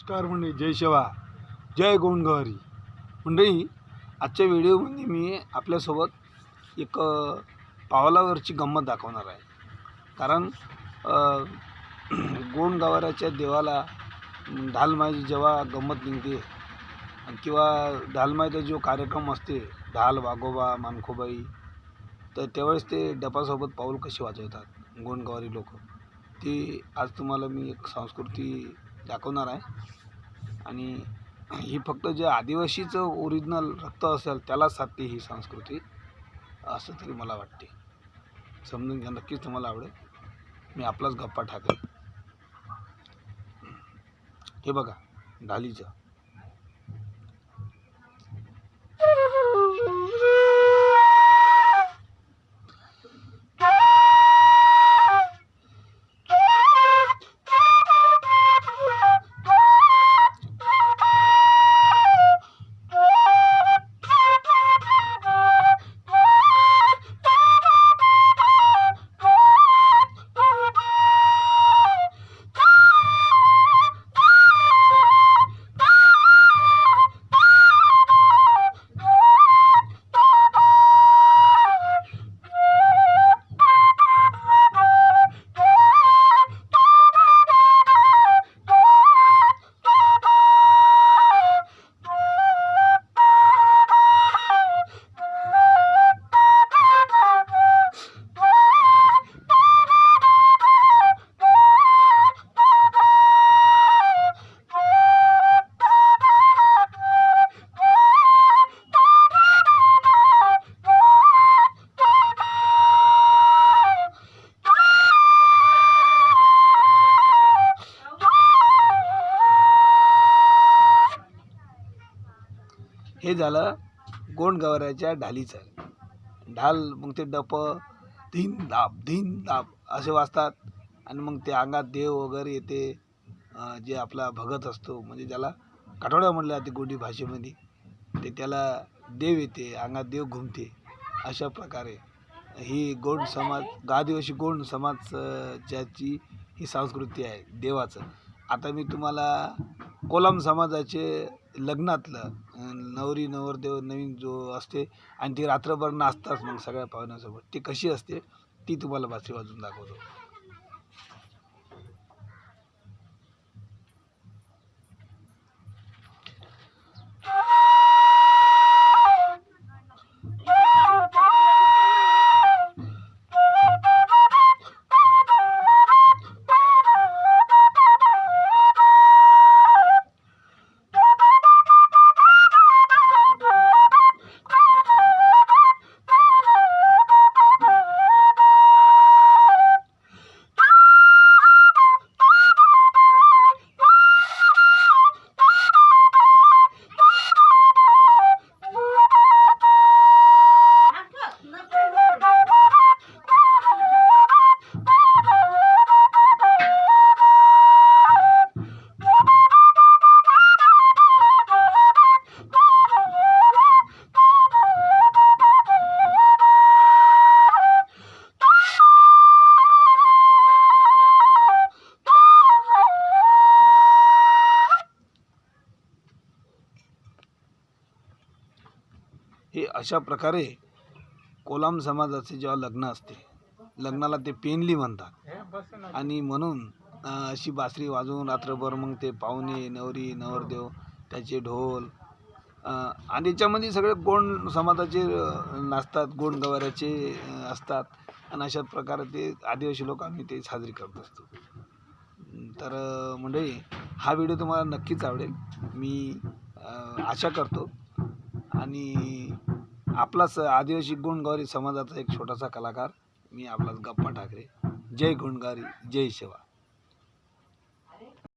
नमस्कार मंडळी जय शिवा जय गोंडगवारी मंडळी आजच्या व्हिडिओमध्ये मी आपल्यासोबत एक पावलावरची गंमत दाखवणार आहे. कारण अ, गोंडगवाराच्या देवाला ढालमाची जेव्हा गंमत निघते आणि किंवा ढालमाईचा जो कार्यक्रम असते ढाल वाघोबा मानखोबाई तर त्यावेळेस ते डपासोबत पाऊल कशी वाजवतात गोंडगवारी लोक? ती आज तुम्हाला मी एक संस्कृती दाखवणार आहे. आणि ही फक्त जे आदिवासीचं ओरिजिनल रक्त असेल त्यालाच साधते ही संस्कृती असं तरी मला वाटते. समजून घ्या नक्कीच तुम्हाला आवडेल. मी आपलाच गप्पा ठाकेल. हे बघा ढालीचं हे झालं गोंडगवऱ्याच्या ढालीचं. ढाल मग ते डप धीन दाब धीन दाब असे वाजतात. आणि मग ते अंगात देव वगैरे येते जे आपला भगत असतो म्हणजे ज्याला काठोड्या म्हटलं जाते गोंडी भाषेमध्ये ते त्याला देव येते अंगात देव घुमते अशा प्रकारे. ही गोंड समाज आदिवासी गोंड समाज ज्याची ही संस्कृती आहे देवाचं. आता मी तुम्हाला कोलाम समाजाचे लग्नातलं नवरी नवरदेव नवीन जो असते आणि ती रात्रभर नाचतात मग सगळ्या पाहुण्यासोबत. ती कशी असते ती तुम्हाला बासरी वाजून दाखवतो. हे अशा प्रकारे कोलाम समाजाचे जेव्हा लग्न असते लग्नाला ते पेनली म्हणतात. आणि म्हणून अशी बासरी वाजवून रात्रभर मग ते पाहुणे नवरी नवरदेव त्याचे ढोल आणि याच्यामध्ये सगळे गोंड समाजाचे नाचतात गोंड गवाऱ्याचे असतात. आणि अशा प्रकारे ते आदिवासी लोक आम्ही ते साजरी करत असतो. तर अं, मंडळी हा व्हिडिओ तुम्हाला नक्कीच आवडेल. मी आशा करतो आणि आपलाच आदिवासी गुणगावरी समाजाचा एक छोटासा कलाकार मी आपलाच गप्पा ठाकरे. जय गुणगारी जय शिवा.